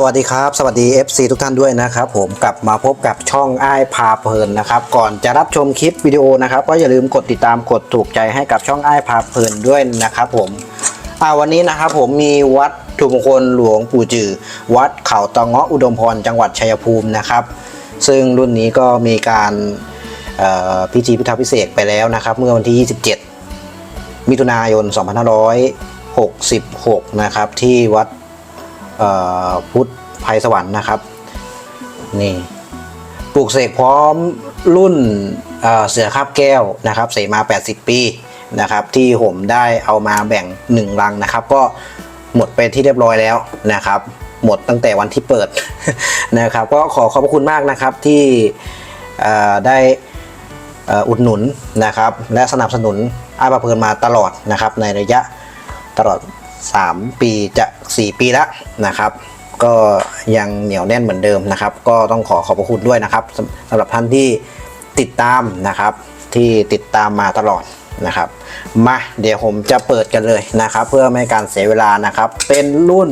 สวัสดีครับ สวัสดี FC ทุกท่านด้วยนะครับ ผมกลับมาพบกับช่องอ้ายพาเพลินนะครับ ก่อนจะรับชมคลิปวิดีโอนะครับ ก็อย่าลืมกดติดตามกดถูกใจให้กับช่องอ้ายพาเพลินด้วยนะครับผมอ่าวันนี้นะครับผมมีวัดถุมงคลหลวงปู่จือวัดเขาตะเงาะอุดมพรจังหวัดชัยภูมินะครับ ซึ่งรุ่นนี้ก็มีการพิธีพิธาพิเศษไปแล้วนะครับ เมื่อวันที่ 27 มิถุนายน 2566 นะครับ ที่วัด พุทธภัยสวรรค์นะครับ นี่ปลูกเสกพร้อมรุ่นเเสือคาบแก้วนะครับเสมา 80 ปีนะครับ ที่ผมได้เอามาแบ่ง1รังนะครับ ก็หมดไปที่เรียบร้อยแล้วนะครับ หมดตั้งแต่วันที่เปิดนะครับ ก็ขอขอบคุณมากนะครับที่ได้อุดหนุนนะครับ และสนับสนุนอาประเพลินมาตลอดนะครับ ในระยะตลอด 3 ปีจะ 4 ปีแล้วนะครับ ก็ยังเหนียวแน่นเหมือนเดิมนะครับ ก็ต้องขอขอบพระคุณด้วยนะครับสำหรับท่านที่ติดตามนะครับ ที่ติดตามมาตลอดนะครับ มาเดี๋ยวผมจะเปิดกันเลยนะครับ เพื่อไม่ให้การเสียเวลานะครับ เป็นรุ่น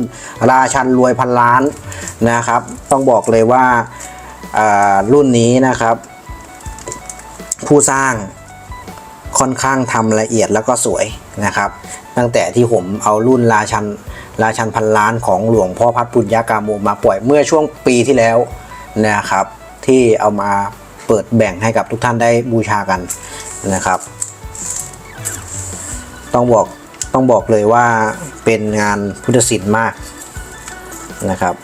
ราชันรวยพันล้านนะครับ ต้องบอกเลยว่าอ่ารุ่นนี้นะครับ ผู้สร้างค่อนข้างทำละเอียดแล้วก็สวยนะครับ ตั้งแต่ที่ผมเอารุ่นราชันราชันพันล้านของหลวงพ่อพัดปุญญากาโมมาปล่อยเมื่อช่วงปีที่แล้วนะครับ ที่เอามาเปิดแบ่งให้กับทุกท่านได้บูชากันนะครับ ต้องบอกต้องบอกเลยว่าเป็นงานพุทธศิลป์มากนะครับ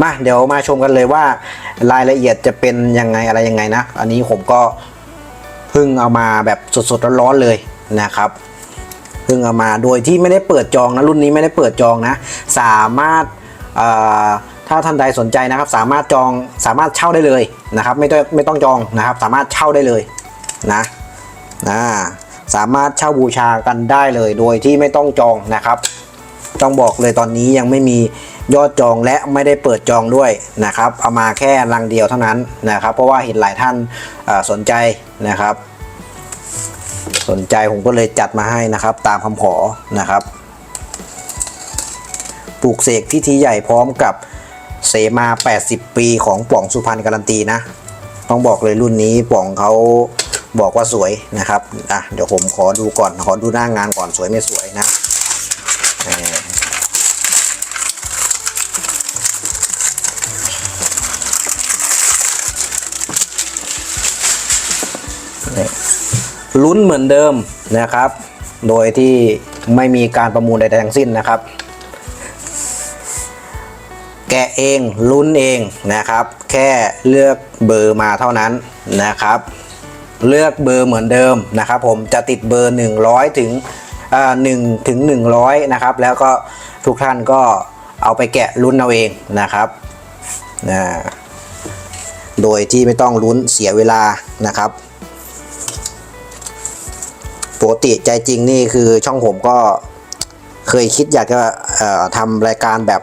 มาเดี๋ยวมาชมกันเลยว่ารายละเอียดจะเป็นยังไงอะไรยังไงนะ อันนี้ผมก็เพิ่งเอามาแบบสดๆร้อนๆเลยนะครับ พิ่งเอามาโดยที่ไม่ได้เปิดจองนะรุ่นนี้ไม่ได้เปิดจองนะ สามารถถ้าท่านใดสนใจนะครับ สามารถจองสามารถเช่าได้เลยนะครับ ไม่ต้องไม่ต้องจองนะครับ สามารถเช่าได้เลยนะนะสามารถเช่าบูชากันได้เลย โดยที่ไม่ต้องจองนะครับ ต้องบอกเลยตอนนี้ยังไม่มียอดจองและไม่ได้เปิดจองด้วยนะครับ เอามาแค่รังเดียวเท่านั้นนะครับ เพราะว่าเห็นหลายท่านสนใจนะครับ สนใจผมก็เลยจัดมาให้นะครับ ตามคำขอนะครับ ปลูกเสกพิธีใหญ่พร้อมกับเสมา 80 ปีของป่องสุพรรณการันตีนะ ต้องบอกเลยรุ่นนี้ป่องเขาบอกว่าสวยนะครับ อะ เดี๋ยวผมขอดูก่อน ขอดูหน้างานก่อนสวยไม่สวยนะนี่ ลุ้นเหมือนเดิมนะครับ โดยที่ไม่มีการประมูลใดๆทั้งสิ้นนะครับ แกะเองลุ้นเองนะครับ แค่เลือกเบอร์มาเท่านั้นนะครับ เลือกเบอร์เหมือนเดิมนะครับ ผมจะติดเบอร์ 100 ถึงอ่า1ถึง100นะครับ แล้วก็ทุกท่านก็เอาไปแกะลุ้นเอาเองนะครับนะโดยที่ไม่ต้องลุ้นเสียเวลานะครับ ปกติใจจริงนี่คือช่องผมก็เคยคิดอยากจะทำรายการแบบ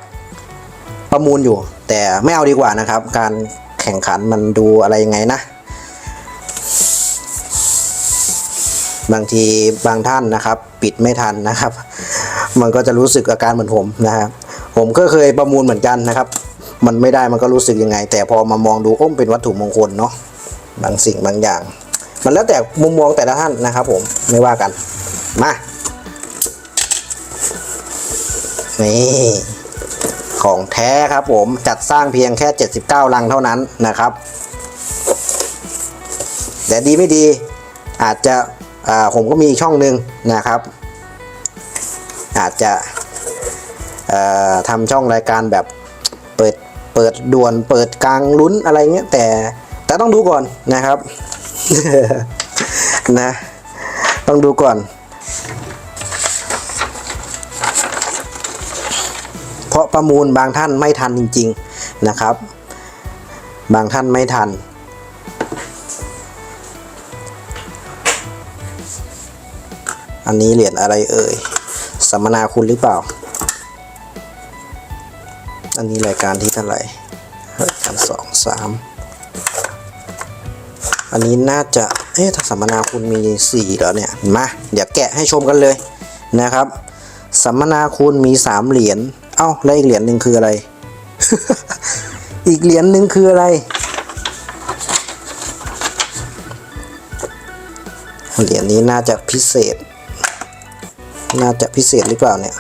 ประมูลอยู่ แต่ไม่เอาดีกว่านะครับ การแข่งขันมันดูอะไรยังไงนะ บางทีบางท่านนะครับ ปิดไม่ทันนะครับ มันก็จะรู้สึกอาการเหมือนผมนะครับผมก็เคยประมูลเหมือนกันนะครับ มันไม่ได้มันก็รู้สึกยังไง แต่พอมามองดูอ้มเป็นวัตถุมงคลเนาะบางสิ่งบางอย่าง มันแล้วแต่มุมมองแต่ละท่านนะครับผมไม่ว่ากัน มานี่ของแท้ครับผมจัดสร้างเพียงแค่ 79 ลังเท่านั้นนะครับ แต่ดีไม่ดีอาจจะผมก็มีช่องหนึ่งนะครับ อาจจะทำช่องรายการแบบเปิดเปิดด่วนเปิดกลางลุ้นอะไรเงี้ยแต่แต่ต้องดูก่อนนะครับ นะต้องดูก่อน เพราะประมูลบางท่านไม่ทันจริง ๆนะครับ บางท่านไม่ทัน อันนี้เหรียญอะไรเอ่ยสัมมนาคุณหรือเปล่า อันนี้รายการที่เท่าไหร่รายการสองสาม อันนี้น่าจะ เอ๊ะถ้าสัมมนาคุณมีสี่แล้วเนี่ย มา เดี๋ยวแกะให้ชมกันเลยนะครับ สัมมนาคุณมีสามเหรียญ เอ้า แล้วอีกเหรียญหนึ่งคืออะไร อีกเหรียญหนึ่งคืออะไร เหรียญนี้น่าจะพิเศษ น่าจะพิเศษหรือเปล่าเนี่ย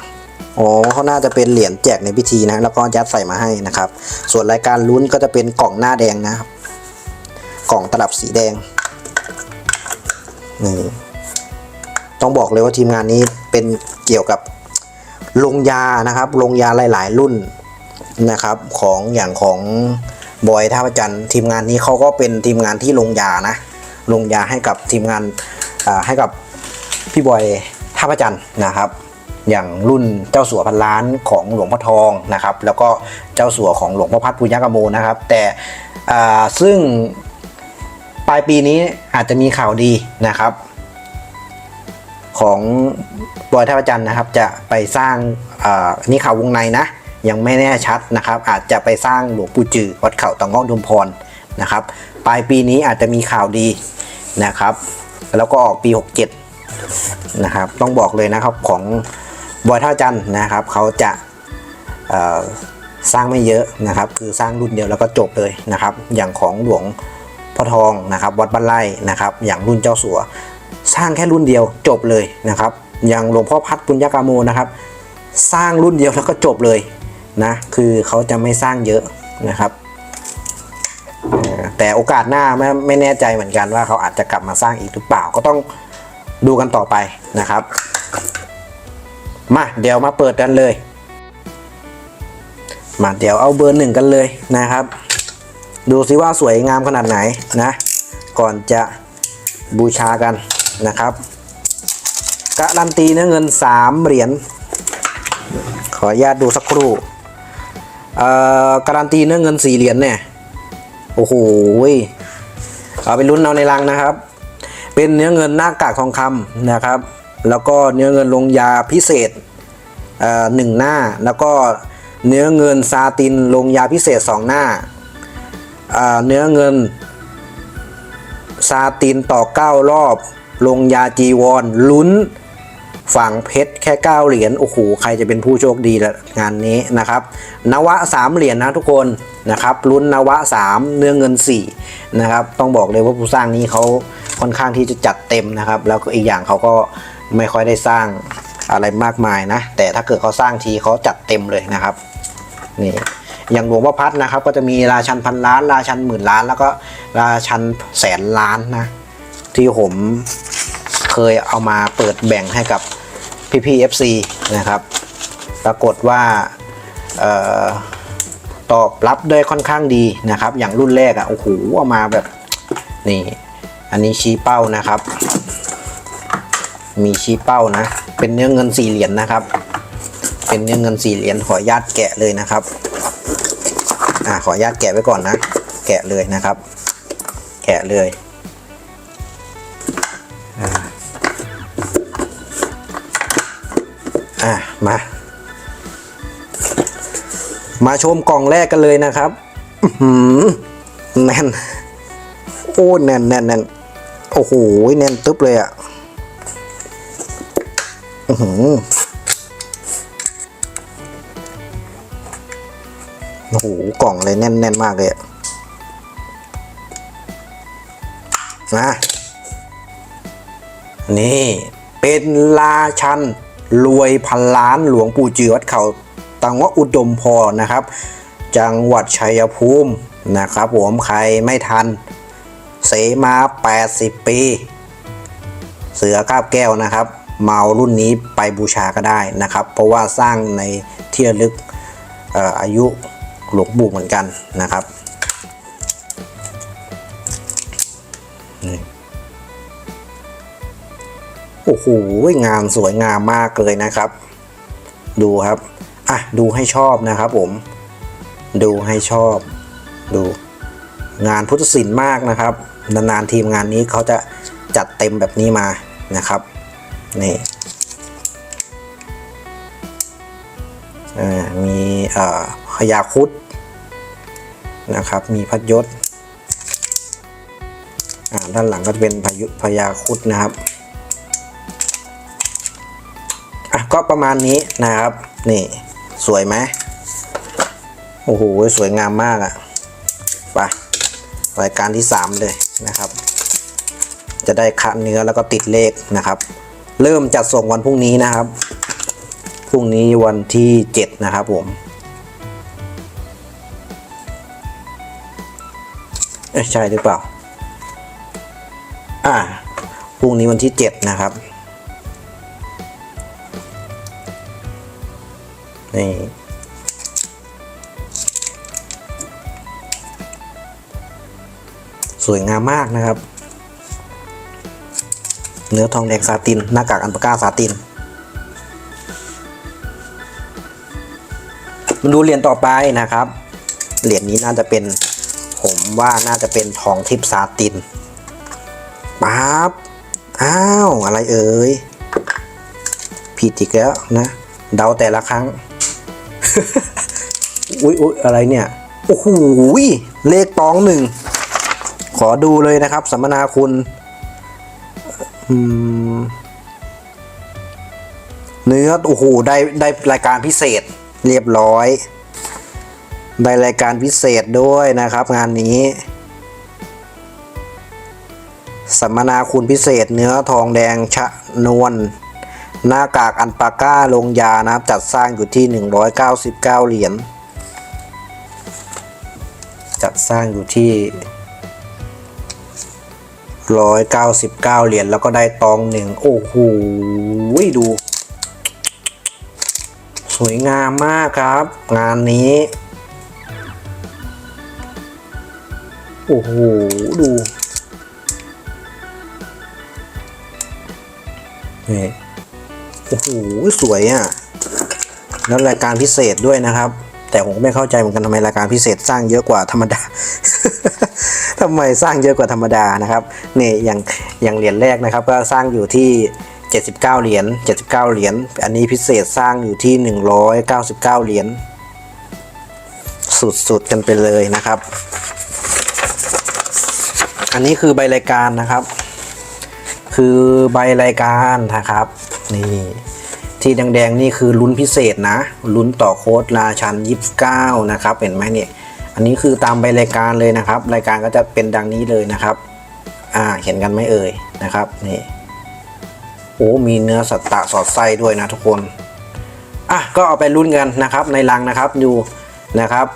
อ๋อเขาน่าจะเป็นเหรียญแจกในพิธีนะ แล้วก็ยัดใส่มาให้นะครับ ส่วนรายการลุ้นก็จะเป็นกล่องหน้าแดงนะครับ กล่องตลับสีแดงนี่ต้องบอกเลยว่าทีมงานนี้เป็นเกี่ยวกับลงยานะครับลงยาหลาย ๆ รุ่นนะครับของอย่างของบอยท่าประจันทร์ทีมงานนี้เขาก็เป็นทีมงานที่ลงยานะ ลงยาให้กับทีมงานให้กับพี่บอยท่าประจันทร์นะครับ อย่างรุ่นเจ้าสัวพันล้านของหลวงพ่อทองนะครับ แล้วก็เจ้าสัวของหลวงพ่อพัดปุญญกโมนะครับ แต่ซึ่ง ปลายปีนี้อาจจะมีข่าวดีนะครับ ของบอยท่าประจันนะครับ จะไปสร้างนี่ข่าววงในนะ ยังไม่แน่ชัดนะครับ อาจจะไปสร้างหลวงปู่จือวัดเขาตองง้องดุมพรนะครับ ปลายปีนี้อาจจะมีข่าวดีนะครับ แล้วก็ออกปี 67 นะครับ ต้องบอกเลยนะครับของบอยท่าจันนะครับเขาจะสร้างไม่เยอะนะครับ คือสร้างรุ่นเดียวแล้วก็จบเลยนะครับ อย่างของหลวง พ่อทองนะครับวัดบ้านไร่นะครับอย่างรุ่นเจ้าสัว สร้างแค่รุ่นเดียวจบเลยนะครับอย่างหลวงพ่อพัดปุญญากาโมนะครับ สร้างรุ่นเดียวแล้วก็จบเลยนะคือเขาจะไม่สร้างเยอะนะครับ แต่โอกาสหน้าไม่ไม่แน่ใจเหมือนกันว่าเขาอาจจะกลับมาสร้างอีกหรือเปล่าก็ต้องดูกันต่อไปนะครับ มาเดี๋ยวมาเปิดกันเลย มาเดี๋ยวเอาเบอร์หนึ่งกันเลยนะครับ ดูซิว่าสวยงามขนาดไหนนะ ก่อนจะบูชากันนะครับการันตีเนื้อเงิน 3 เหรียญขออนุญาตดูสักครู่เอ่อการันตีเนื้อเงิน 4 เหรียญเนี่ยโอ้โหเอาไปลุ้นเอาในรังนะครับ เป็นเนื้อเงินหน้ากากทองคำนะครับ แล้วก็เนื้อเงินลงยาพิเศษเอ่อหนึ่งหน้า แล้วก็เนื้อเงินซาตินลงยาพิเศษ 2 หน้า เนื้อเงิน ซาตินต่อ 9 รอบ ลงยาจีวรลุ้น ฝั่งเพชรแค่ 9 เหรียญโอ้โหใครจะเป็นผู้โชคดีละงานนี้นะครับ นวะ 3 เหรียญนะทุกคนนะครับลุ้นนวะ 3 เนื้อเงิน 4 นะครับ ต้องบอกเลยว่าผู้สร้างนี้เขาค่อนข้างที่จะจัดเต็มนะครับ แล้วก็อีกอย่างเขาก็ไม่ค่อยได้สร้างอะไรมากมายนะ แต่ถ้าเกิดเขาสร้างทีเขาจัดเต็มเลยนะครับ นี่ อย่างหลวงพ่อพัดนะครับ ก็จะมีราชันพันล้าน ราชันหมื่นล้าน แล้วก็ราชันแสนล้านนะ ที่ผมเคยเอามาเปิดแบ่งให้กับพี่พีเอฟซีนะครับ ปรากฏว่าออตอบรับได้ค่อนข้างดีนะครับ อย่างรุ่นแรกอะ่ะโอ้โหเอามาแบบนี่ อันนี้ชี้เป้านะครับ มีชี้เป้านะ เป็นเนื้อเงินสี่เหรียญนะครับ เป็นเนื้อเงินสี่เหรียญขออนุญาตแกะเลยนะครับ อ่าขออนุญาตแกะไว้ก่อนนะ แกะเลยนะครับ แกะเลยอ่าอะมา มาชมกล่องแรกกันเลยนะครับหือแน่นโอ้แน่นแน่นแน่นโอ้โหแน่นตึ๊บเลยอะอือหือ โอ้โหกล่องเลยแน่นแน่นมากเลยนะนี่ เป็นราชัน รวยพันล้านหลวงปู่จือวัดเขาตังวะอุดมพรนะครับ จังหวัดชัยภูมินะครับผมใครไม่ทัน เสมา 80 ปี เสือคาบแก้วนะครับ เมารุ่นนี้ไปบูชาก็ได้นะครับ เพราะว่าสร้างในที่ระลึกอออายุ หลวงปู่เหมือนกันนะครับโอ้โหงานสวยงามมากเลยนะครับ ดูครับอะดูให้ชอบนะครับผม ดูให้ชอบ ดู งานพุทธศิลป์มากนะครับ นานๆทีมงานนี้เขาจะจัดเต็มแบบนี้มานะครับนี่มีพญาคุด นะครับ มีพัดยศอ่าด้านหลังก็จะเป็นพายุพญาคุดนะครับอะก็ประมาณนี้นะครับ นี่สวยไหมโอ้โหสวยงามมากอะ่ะไปรายการที่สามเลยนะครับ จะได้คัดเนื้อแล้วก็ติดเลขนะครับ เริ่มจัดส่งวันพรุ่งนี้นะครับ พรุ่งนี้วันที่เจ็ดนะครับผม ใช่หรือเปล่า อ่าพรุ่งนี้วันที่เจ็ดนะครับ นี่สวยงามมากนะครับ เนื้อทองแดงซาติน หน้ากากอันปาก้าซาติน มาดูเหรียญต่อไปนะครับ เหรียญนี้น่าจะเป็น ว่าน่าจะเป็นทองทิพซาตินปั๊บอ้าวอะไรเอ่ยผิดอีกแล้วนะเดาแต่ละครั้ง อุ๊ยอุ๊ยอะไรเนี่ยโอ้โหเลขตองหนึ่งขอดูเลยนะครับ สัมมนาคุณเนื้อโอ้โหได้ได้รายการพิเศษเรียบร้อย ได้รายการพิเศษด้วยนะครับงานนี้สัมมนาคุณพิเศษเนื้อทองแดงชะนวลหน้ากากอันปาก้าลงยานะครับ จัดสร้างอยู่ที่ 199 เหรียญจัดสร้างอยู่ที่ 199 เหรียญแล้วก็ได้ตองหนึ่งโอ้โหดู สวยงามมากครับ งานนี้ โอ้โห ดูนี่โอ้โห สวยอะ่ะ แล้วรายการพิเศษด้วยนะครับ แต่ผมก็ไม่เข้าใจเหมือนกันทำไมรายการพิเศษสร้างเยอะกว่าธรรมดาทำไมสร้างเยอะกว่าธรรมดานะครับนี่อย่างอย่างเหรียญแรกนะครับ ก็สร้างอยู่ที่ 79 เหรียญ 79 เหรียญ อันนี้พิเศษสร้างอยู่ที่ 199 เหรียญ สุดๆกันไปเลยนะครับ อันนี้คือใบรายการนะครับ คือใบรายการนะครับ นี่ที่แดงๆนี่คือลุ้นพิเศษนะลุ้นต่อโค้ดราชัน29นะครับเห็นไหมเนี่ยอันนี้คือตามใบรายการเลยนะครับ รายการก็จะเป็นดังนี้เลยนะครับอ่าเห็นกันไหมเอ่ยนะครับนี่โอ้มีเนื้อสัตตะสอดไส้ด้วยนะทุกคนอะก็เอาไปลุ้นกันนะครับในรังนะครับอยู่นะครับ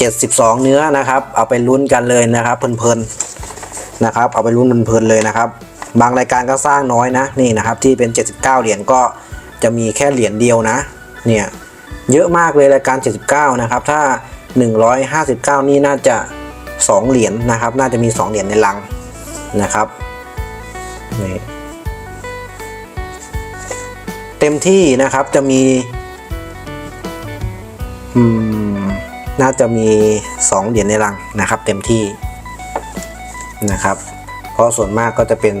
72 เนื้อนะครับ เอาไปลุ้นกันเลยนะครับเพลินๆ นะครับเอาไปลุ้นเพลินเลยนะครับ บางรายการก็สร้างน้อยนะนี่นะครับที่เป็น 79 เหรียญก็จะมีแค่เหรียญเดียวนะเนี่ยเยอะมากเลยรายการ 79 นะครับ ถ้า 159 นี่น่าจะ 2 เหรียญนะครับ น่าจะมี 2 เหรียญในลังนะครับนี่เต็มที่นะครับจะมีอืมน่าจะมี 2 เหรียญในรังนะครับ เต็มที่ นะครับ เพราะส่วนมากก็จะเป็น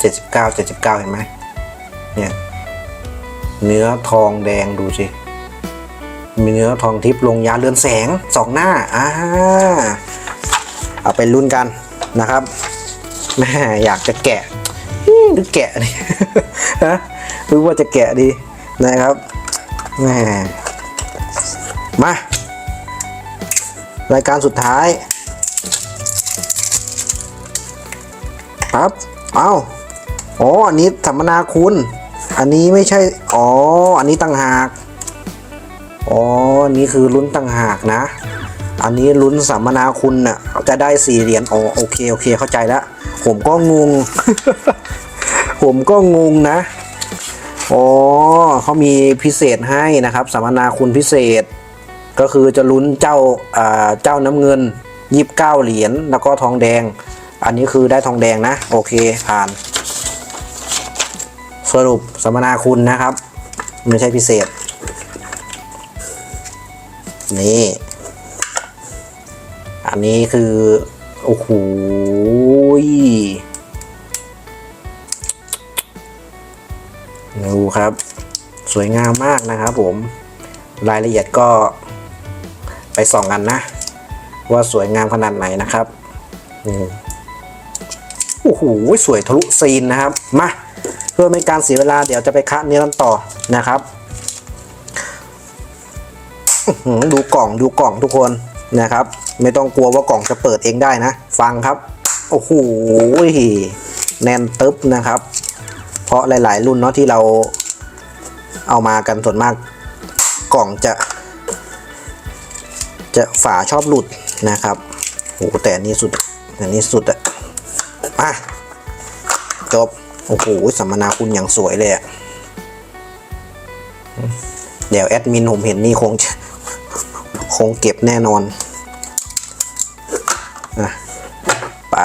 79 79 เห็นไหมเนี่ยเนื้อทองแดงดูสิมีเนื้อทองทิพย์ลงยาเรือนแสงสองหน้าอ่าเอาไปลุ้นกันนะครับแม่อยากจะแกะหรือแกะนี่ฮะหรือว่าจะแกะดีนะครับแม่มารายการสุดท้าย ครับ เอาอ๋ออันนี้สัมมนาคุณ อันนี้ไม่ใช่ อ๋อ อันนี้ต่างหาก อ๋อ นี่คือลุ้นต่างหากนะ อันนี้ลุ้นสัมมนาคุณน่ะจะได้สี่เหรียญ อ๋อ โอเค โอเค เข้าใจแล้ว ผมก็งง ผมก็งงนะ อ๋อเขามีพิเศษให้นะครับ สัมมนาคุณพิเศษ ก็คือจะลุ้นเจ้าอ่าเจ้าน้ำเงินยีิบเก้าเหรียญ แล้วก็ทองแดง อันนี้คือได้ทองแดงนะ โอเคผ่าน สรุปสัมมนาคุณนะครับ ไม่ใช่พิเศษ นี่ อันนี้คือ โอ้โหดูครับ สวยงามมากนะครับผม รายละเอียดก็ไปส่องกันนะ ว่าสวยงามขนาดไหนนะครับ อืม อ้โหสวยทะลุซีนนะครับ มาเพื่อไม่การเสียเวลาเดี๋ยวจะไปคัดเนื้อกันต่อนะครับดูกล่องดูกล่องทุกคนนะครับ ไม่ต้องกลัวว่ากล่องจะเปิดเองได้นะ ฟังครับ โอ้โหแน่นตึ๊บนะครับ เพราะหลาย ๆ รุ่นเนาะที่เราเอามากันส่วนมากกล่องจะ จะฝาชอบหลุดนะครับโอ้แต่นนี้สุดอันนี้สุดอะ มาจบ โอ้โหสัมมนาคุณอย่างสวยเลยอะเดี๋ยวแอดมินผมเห็นนี่คงคงเก็บแน่นอนอะไป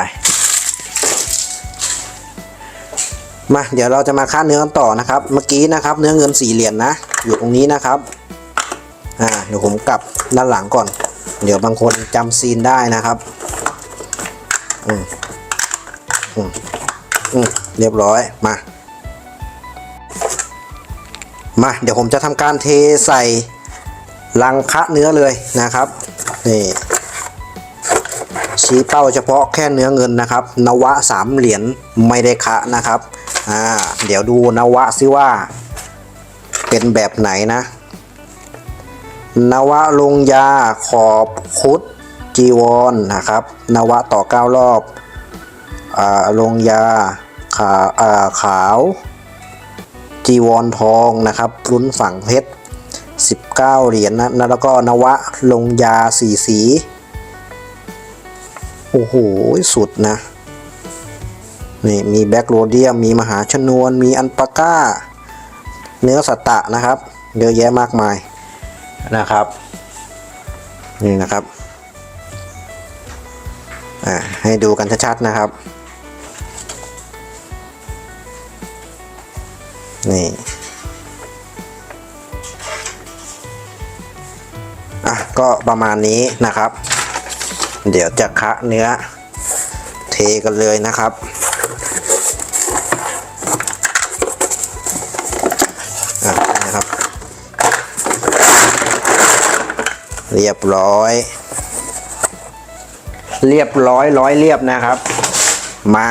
มา เดี๋ยวเราจะมาค่าเนื้อกันต่อนะครับ เมื่อกี้นะครับ เนื้อเงินสี่เหรียญนนะ อยู่ตรงนี้นะครับ อ่า เดี๋ยวผมกลับด้านหลังก่อน เดี๋ยวบางคนจำซีนได้นะครับ อืม อืมอืมเรียบร้อยมา มา เดี๋ยวผมจะทำการเทใส่ลังคะเนื้อเลยนะครับนี่ชี้เป้าเฉพาะแค่เนื้อเงินนะครับ นวะสามเหรียญไม่ได้คะนะครับอ่าเดี๋ยวดูนวะซิว่า เป็นแบบไหนนะ นวะลงยาขอบคุดจีวรนนะครับ นวะต่อเก้ารอบ ลงยาขาอาขาว จีวรทองนะครับลุ้นฝั่งเพชร 19 เหรียญนะนะแล้วก็นวะลงยาสีสี โอ้โห สุดนะ นี่ มีแบ็กโรเดียม มีมหาชนวน มีอันปาก้า เนื้อสัตตะนะครับ เยอะแยะมากมายนะครับ นี่นะครับ อ่า ให้ดูกันชัดๆนะครับ นี่อะก็ประมาณนี้นะครับ เดี๋ยวจะคะเนื้อเทกันเลยนะครับอะนี่นะครับ เรียบร้อย เรียบร้อยร้อยเรียบนะครับ มา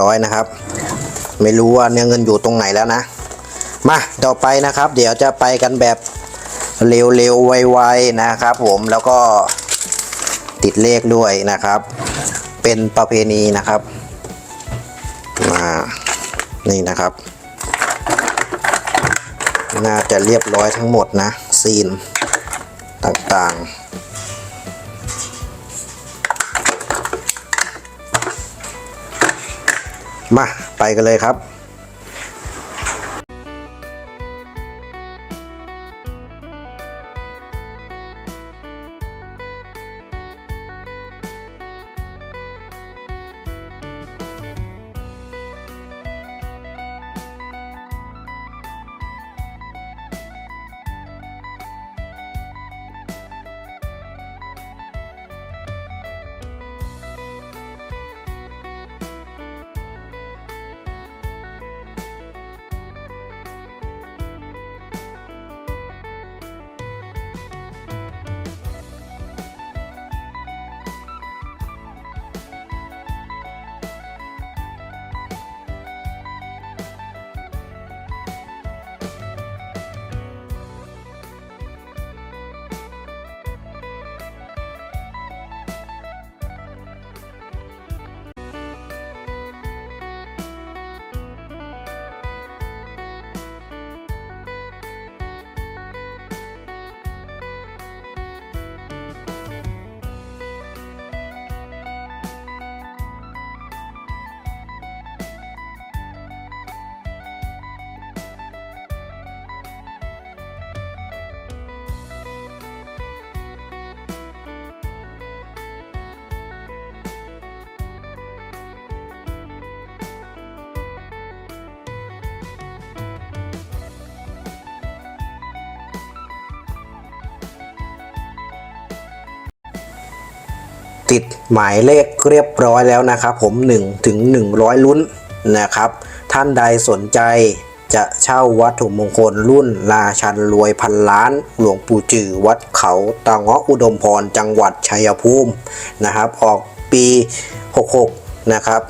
ร้อยนะครับ ไม่รู้ว่าเนื้อเงินอยู่ตรงไหนแล้วนะ มาต่อไปนะครับ เดี๋ยวจะไปกันแบบเร็วๆไวๆนะครับผมแล้วก็ติดเลขด้วยนะครับ เป็นประเพณีนะครับมานี่นะครับ น่าจะเรียบร้อยทั้งหมดนะซีนต่างๆ มาไปกันเลยครับ ติดหมายเลขเรียบร้อยแล้วนะครับผม1ถึง100 ลุ้นนะครับ ท่านใดสนใจจะเช่าวัตถุมงคลรุ่นราชันรวยพันล้าน หลวงปู่จือวัดเขาตาเงาะอุดมพรจังหวัดชัยภูมินะครับ ออกปี 66 นะครับ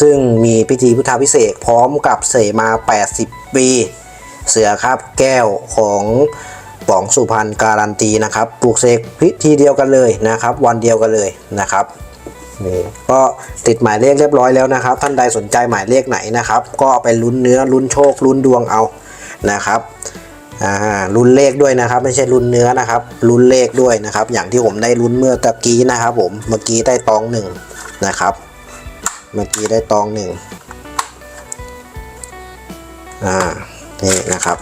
ซึ่งมีพิธีพุทธาพิเศษพร้อมกับเสมา 80 ปี เสือคราบแก้วของ ป๋องสุพรรณการันตีนะครับปลูกเสกพิธีเดียวกันเลยนะครับ วันเดียวกันเลยนะครับนี่ก็ติดหมายเลขเรียบร้อยแล้วนะครับ ท่านใดสนใจหมายเลขไหนนะครับ ก็ไปลุ้นเนื้อลุ้นโชคลุ้นดวงเอานะครับอ่าลุ้นเลขด้วยนะครับ ไม่ใช่ลุ้นเนื้อนะครับลุ้นเลขด้วยนะครับ อย่างที่ผมได้ลุ้นเมื่อตะกี้นะครับ ผมเมื่อกี้ได้ตองหนึ่งนะครับ เมื่อกี้ได้ตองหนึ่งอ่านี่นะครับ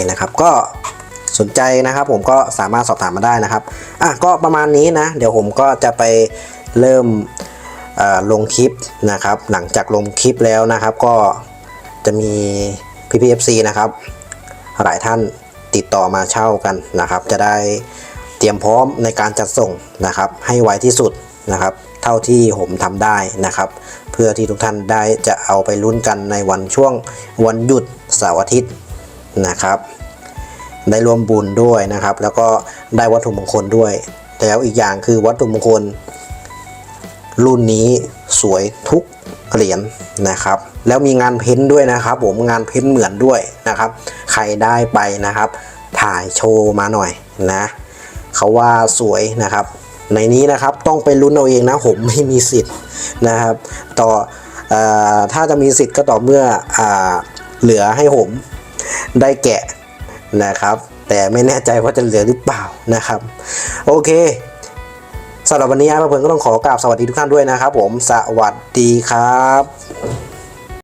นี่นะครับ ก็สนใจนะครับ ผมก็สามารถสอบถามมาได้นะครับอะก็ประมาณนี้นะ เดี๋ยวผมก็จะไปเริ่มลงคลิปนะครับ หลังจากลงคลิปแล้วนะครับ ก็จะมีพีพีเอฟซีนะครับ หลายท่านติดต่อมาเช่ากันนะครับ จะได้เตรียมพร้อมในการจัดส่งนะครับ ให้ไวที่สุดนะครับ เท่าที่ผมทำได้นะครับ เพื่อที่ทุกท่านได้จะเอาไปลุ้นกันในวันช่วงวันหยุดเสาร์อาทิตย์ นะครับ ได้ร่วมบุญด้วยนะครับ แล้วก็ได้วัตถุมงคลด้วย แล้วอีกอย่างคือวัตถุมงคล รุ่นนี้สวยทุกเหรียญนะครับ แล้วมีงานเพ้นท์ด้วยนะครับ ผมงานเพ้นท์เหมือนด้วยนะครับ ใครได้ไปนะครับ ถ่ายโชว์มาหน่อยนะเขาว่าสวยนะครับ ในนี้นะครับต้องไปลุ้นเอาเองนะผมไม่มีสิทธิ์นะครับ ต่ออถ้าจะมีสิทธิ์ก็ต่อเมื่ออเหลือให้ผม ได้แกะนะครับ แต่ไม่แน่ใจว่าจะเหลือหรือเปล่านะครับ โอเคสำหรับวันนี้อาร์ตเพื่อนก็ต้องขอกราบสวัสดีทุกท่านด้วยนะครับผมสวัสดีครับ